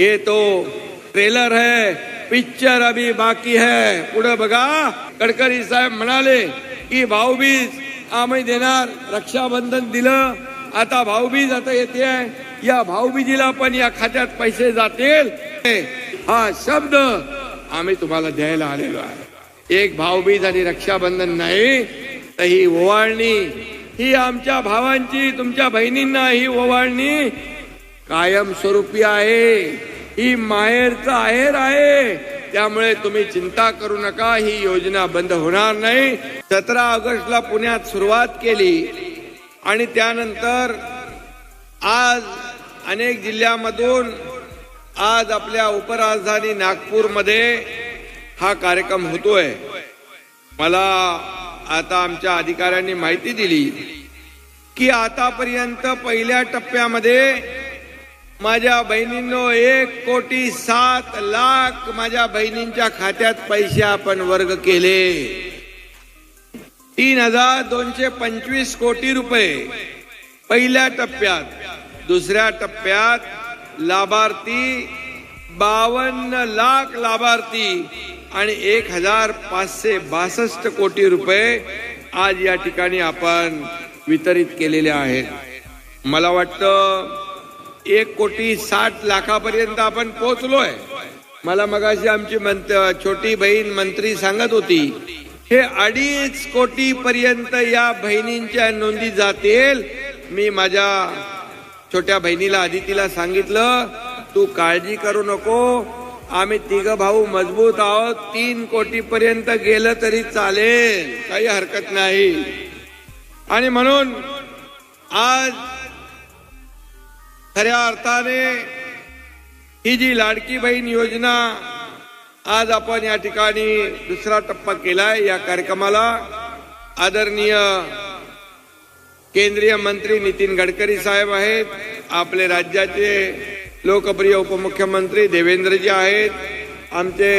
ये तो ट्रेलर है पिक्चर अभी बाकी है। पुढे बघा गडकरी साहेब म्हणाले की भाऊबीज आम्ही देणार रक्षाबंधन दिलं आता भाऊबीज आता येते या भाऊबीजीला पण या खात्यात पैसे जातील. हा शब्द आम्ही तुम्हाला द्यायला आलेलो आहे. एक भाऊबीज आणि रक्षाबंधन नाही तर ही ओवाळणी ही आमच्या भावांची तुमच्या बहिणींना ही ओवाळणी कायमस्वरूपी आहे. ही माहेरचा आहेर आहे. त्यामुळे तुम्ही चिंता करू नका ही योजना बंद होणार नाही. सतरा ऑगस्टला पुण्यात सुरुवात केली आणि त्यानंतर आज अनेक जिल्ह्यामधून आज आपल्या उपराजधानी नागपूरमध्ये हा कार्यक्रम होतोय. मला आता आमच्या अधिकाऱ्यांनी माहिती दिली की आतापर्यंत पहिल्या टप्प्यामध्ये माझ्या बहिणींनो एक कोटी सात लाख माझ्या बहिणींच्या खात्यात पैसे आपण वर्ग केले. तीन हजार दोनशे पंचवीस कोटी रुपये पहिल्या टप्प्यात दुसऱ्या टप्प्यात लाभार्थी बावन्न लाख लाभार्थी आणि एक हजार पाचशे बासष्ट कोटी रुपये आज या ठिकाणी आपण वितरित केलेले आहेत. मला वाटतं एक कोटी साठ लाखापर्यंत आपण पोहोचलोय. मला मगाशी आमची छोटी बहीण मंत्री सांगत होती हे अडीच कोटी पर्यंत या बहिणींच्या नोंदी जातील. मी माझ्या छोट्या बहिणीला आदितीला सांगितलं तू काळजी करू नको. आम्ही तिघ भाऊ मजबूत आहोत. तीन कोटी पर्यंत गेलं तरी चालेल. काही हरकत नाही. आणि म्हणून आज खऱ्या अर्थाने ही जी लाडकी बहीण योजना आज आपण या ठिकाणी दुसरा टप्पा केलाय या कार्यक्रमाला. आदरणीय केंद्रीय मंत्री नितीन गडकरी साहेब आहेत आपले राज्याचे लोकप्रिय उपमुख्यमंत्री देवेंद्रजी आहेत आमचे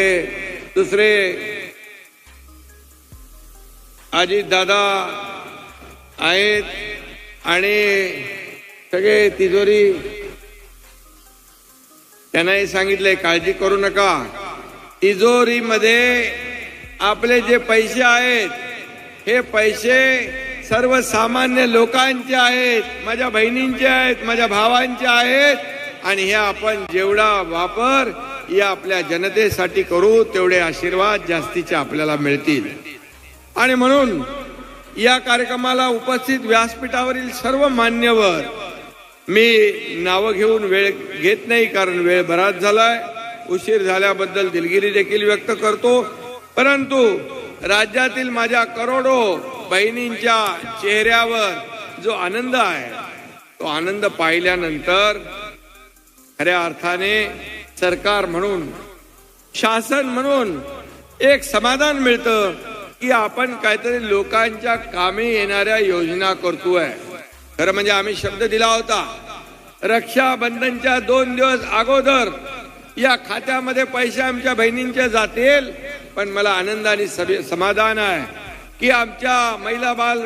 दुसरे अजित दादा आहेत आणि सगळे तिजोरी त्यांनाही सांगितलंय काळजी करू नका. तिजोरीमध्ये आपले जे पैसे आहेत हे पैसे सर्वसामान्य लोकांचे आहेत माझ्या बहिणींचे आहेत माझ्या भावांचे आहेत आणि हे आपण जेवढा वापर या आपल्या जनतेसाठी करू तेवढे आशीर्वाद जास्तीचे आपल्याला मिळतील. आणि म्हणून या कार्यक्रमाला उपस्थित व्यासपीठावरील सर्व मान्यवर मी नावं घेऊन वेळ घेत नाही कारण वेळ बराच झालाय. उशीर झाल्याबद्दल दिलगिरी देखील व्यक्त करतो. परंतु राज्यातील माझ्या करोडो बहिणींच्या चेहऱ्यावर जो आनंद आहे तो आनंद पाहिल्यानंतर खऱ्या अर्थाने सरकार म्हणून शासन म्हणून एक समाधान मिळतं की आपण काहीतरी लोकांच्या कामी येणाऱ्या योजना करतोय. खरं म्हणजे आम्ही शब्द दिला होता रक्षाबंधनच्या दोन दिवस अगोदर या खात्यामध्ये पैसे आमच्या बहिणींच्या जातील. पण मला आनंद आणि समाधान आहे की आमच्या महिला बाल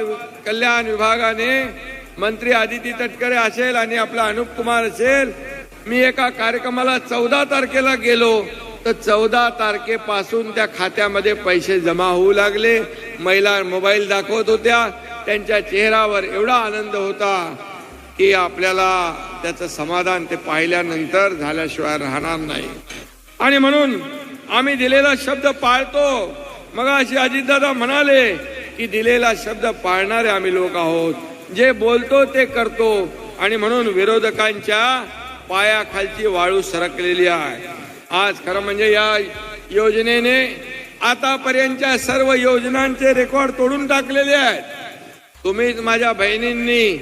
कल्याण विभागाने मंत्री आदिती तटकरे असेल आणि आपला अनुप कुमार असेल मी एका कार्यक्रमाला चौदा तारखेला गेलो. तर चौदा तारखेपासून त्या खात्यामध्ये पैसे जमा होऊ लागले. महिला मोबाईल दाखवत होत्या. त्यांच्या चेहऱ्यावर एवढा आनंद होता की आपल्याला त्याचं समाधान ते पाहिल्यानंतर झाल्याशिवाय राहणार नाही. आणि म्हणून आम्ही दिलेला शब्द पाळतो. मग अशी अजितदादा म्हणाले की दिलेला शब्द पाळणारे आम्ही लोक आहोत. जे बोलतो ते करतो. आणि म्हणून विरोधकांच्या पायाखालची वाळू सरकलेली आहे. आज खरं म्हणजे या योजनेने आतापर्यंतच्या सर्व योजनांचे रेकॉर्ड तोडून टाकलेले आहेत. तुम्हीच माझ्या बहिणींनी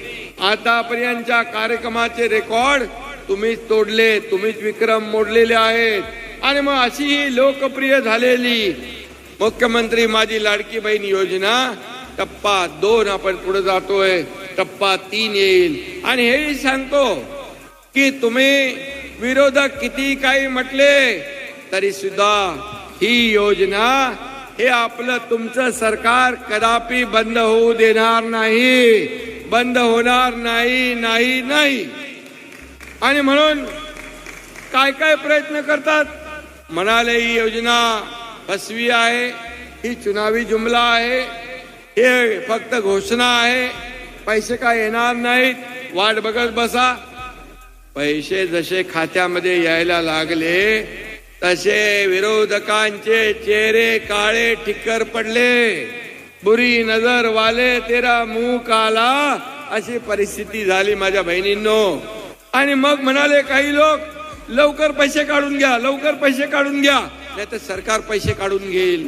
आतापर्यंतच्या कार्यक्रमाचे रेकॉर्ड तुम्हीच तोडले तुम्हीच विक्रम मोडलेले आहेत. आणि मग अशी ही लोकप्रिय झालेली मुख्यमंत्री माझी लाडकी बहीण योजना टप्पा दोन आपण पुढे जातोय टप्पा तीन येईल. आणि हेही सांगतो की तुम्ही विरोधक किती काही म्हटले तरी सुद्धा ही योजना हे आपलं तुमचं सरकार कदापि बंद होऊ देणार नाही. बंद होणार नाही नाही नाही. आणि म्हणून काय काय प्रयत्न करतात? म्हणाले ही योजना फसवी आहे ही चुनावी जुमला आहे हे फक्त घोषणा आहे पैसे काय येणार नाहीत वाट बघत बसा. पैसे जसे खात्यामध्ये यायला लागले तसे विरोधकांचे चेहरे काळे ठिक्कर पडले. बुरी नजर वाले तेरा मुंह काला अशी परिस्थिती झाली माझ्या बहिणींनो. आणि मग म्हणाले काही लोक लवकर पैसे काढून घ्या लवकर पैसे काढून घ्या. नाही तर सरकार पैसे काढून घेईल.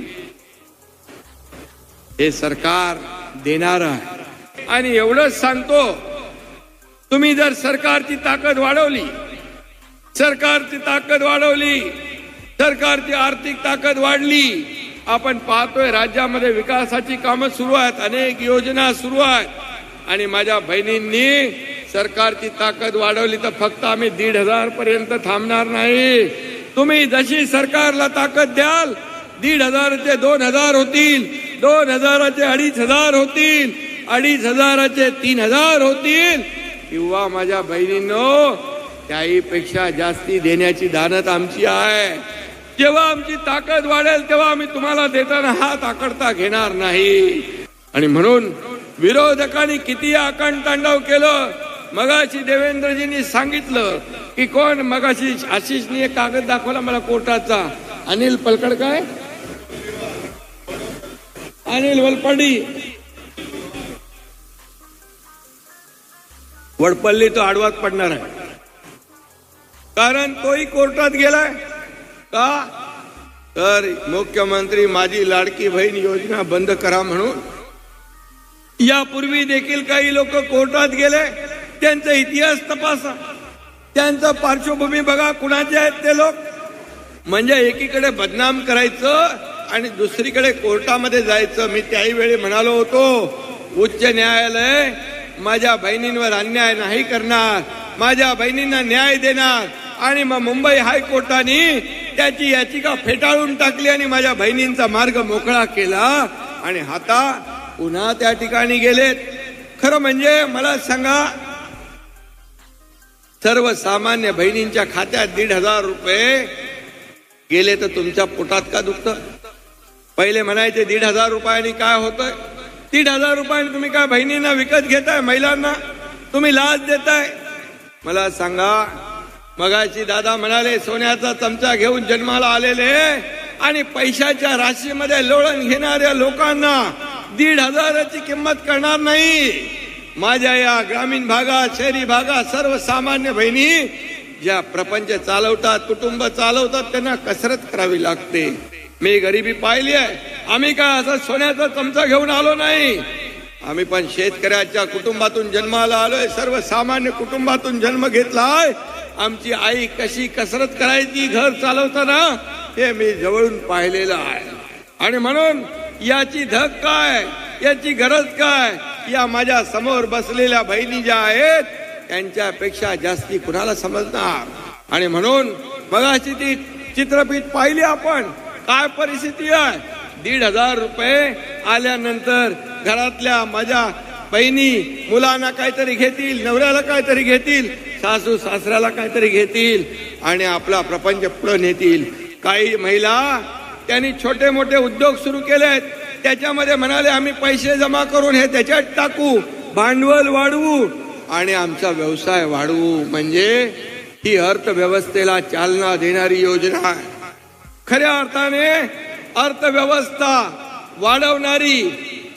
हे सरकार देणार आहे. आणि एवढंच सांगतो तुम्ही जर सरकारची ताकद वाढवली सरकारची ताकद वाढवली सरकारची आर्थिक ताकद वाढली. आपण पाहतोय राज्यामध्ये विकासाची कामं सुरू आहेत अनेक योजना सुरू आहेत. आणि माझ्या बहिणींनी सरकारची ताकद वाढवली तर फक्त आम्ही दीड हजार पर्यंत थांबणार नाही. तुम्ही जशी सरकारला ताकद द्याल दीड हजाराचे दोन हजार होतील दोन हजाराचे अडीच हजार होतील अडीच हजाराचे तीन हजार होतील. किंवा माझ्या बहिणींनो त्याहीपेक्षा जास्ती देण्याची दानत आमची आहे. जेव्हा आमची ताकद वाढेल तेव्हा आम्ही तुम्हाला देताना हात आकडता घेणार नाही. आणि म्हणून विरोधकांनी किती आकण तांडव केलं मगाशी देवेंद्रजींनी सांगितलं की कोण? मगाशी आशिषनी एक कागद दाखवला मला कोर्टाचा. अनिल पलकड काय? अनिल वलपडी. वडपल्ली तो आडवात पडणार आहे. कारण तोही कोर्टात गेलाय. का? तर मुख्यमंत्री माझी लाडकी बहीण योजना बंद करा म्हणून. यापूर्वी देखील काही लोक कोर्टात गेले. त्यांचा इतिहास तपासा. त्यांचा पार्श्वभूमी बघा कुणाचे आहेत ते लोक. म्हणजे एकीकडे बदनाम करायचं आणि दुसरीकडे कोर्टामध्ये जायचं. मी त्याही वेळी म्हणालो होतो उच्च न्यायालय माझ्या बहिणींवर अन्याय नाही करणार. माझ्या बहिणींना न्याय देणार. आणि मग मुंबई हायकोर्टाने त्याची याचिका फेटाळून टाकली आणि माझ्या बहिणींचा मार्ग मोकळा केला. आणि आता पुन्हा त्या ठिकाणी गेलेत. खरं म्हणजे मला सांगा सर्वसामान्य बहिणींच्या खात्यात दीड हजार रुपये गेले तर तुमच्या पोटात का दुखत? पहिले म्हणायचे दीड हजार रुपयांनी काय होतंय? दीड हजार रुपयांनी तुम्ही काय बहिणींना विकत घेताय महिलांना? तुम्ही लाच देताय? मला सांगा मगाशी दादा म्हणाले सोन्याचा चमचा घेऊन जन्माला आलेले आणि पैशाच्या राशीमध्ये लोळण घेणाऱ्या लोकांना दीड हजाराची किंमत करणार नाही. माझ्या या ग्रामीण भागात शहरी भागात सर्वसामान्य बहिणी ज्या प्रपंच चालवतात कुटुंब चालवतात त्यांना कसरत करावी लागते. मी गरिबी पाहिली आहे. आम्ही काय असं सोन्याचा चमचा घेऊन आलो नाही? आम्ही पण शेतकऱ्याच्या कुटुंबातून जन्माला आलोय. सर्वसामान्य कुटुंबातून जन्म घेतलाय. आमची आई कशी कसरत करायची घर चालवताना हे मी जवळून पाहिलेलं आहे. आणि म्हणून याची धक काय याची गरज काय या माझ्यासमोर बसलेल्या बहिणी ज्या आहेत त्यांच्यापेक्षा जास्ती कुणाला समजणार? आणि म्हणून मगाशी ती चित्रपट पाहिली आपण. काय परिस्थिती आहे? दीड हजार रुपये आल्यानंतर घरातल्या माझ्या बहिणी मुलांना काहीतरी घेतील नवऱ्याला काहीतरी घेतील सासू सासऱ्याला काहीतरी घेतील आणि आपला प्रपंच पुढे नेतील. काही महिला त्यांनी छोटे मोठे उद्योग सुरू केले आहेत त्याच्यामध्ये म्हणाले आम्ही पैसे जमा करून हे त्याच्यात टाकू भांडवल वाढवू आणि आमचा व्यवसाय वाढवू. म्हणजे ही अर्थव्यवस्थेला चालना देणारी योजना आहे. खऱ्या अर्थाने अर्थव्यवस्था वाढवणारी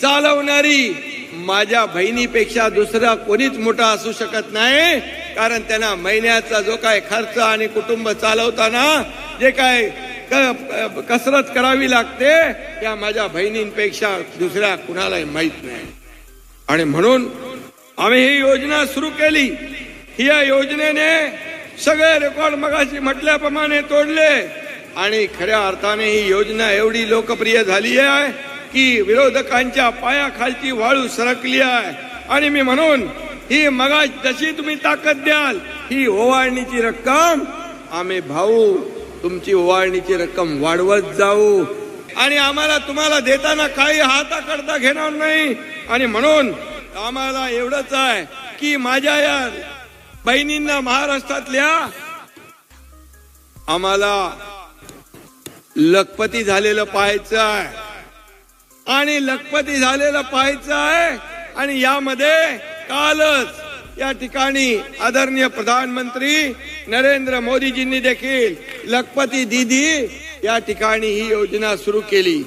चालवणारी माझ्या बहिणीपेक्षा दुसरा कोणीच मोठा असू शकत नाही. कारण त्यांना महिन्याचा जो काय खर्च आणि कुटुंब चालवताना जे काय क- कसरत करावी लागते त्या माझ्या बहिणींपेक्षा दुसऱ्या कुणालाही माहीत नाही. आणि म्हणून आम्ही ही योजना सुरू केली. या योजनेने सगळे रेकॉर्ड मगाशी म्हटल्याप्रमाणे तोडले. आणि खऱ्या अर्थाने ही योजना एवढी लोकप्रिय झाली आहे की विरोधकांच्या पायाखालची वाळू सरकली आहे. आणि मी म्हणून ही मगा जशी तुम्ही ताकद द्याल ही ओवाळणीची रक्कम आम्ही भाऊ तुमची ओवाळणीची रक्कम वाढवत जाऊ. आणि आम्हाला तुम्हाला देताना काही हाताकरता घेणार नाही. आणि म्हणून आम्हाला एवढंच आहे की माझ्या या बहिणींना महाराष्ट्रातल्या आम्हाला लखपती झालेलं पाहायचं आहे. आणि लखपती झालेलं पाहायचं आहे. आणि यामध्ये कालच या ठिकाणी आदरणीय प्रधानमंत्री नरेंद्र मोदीजींनी देखील लखपती दीदी या ठिकाणी ही योजना सुरू केली.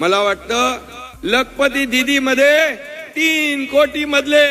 मला वाटतं लखपती दीदी मध्ये तीन कोटी मधले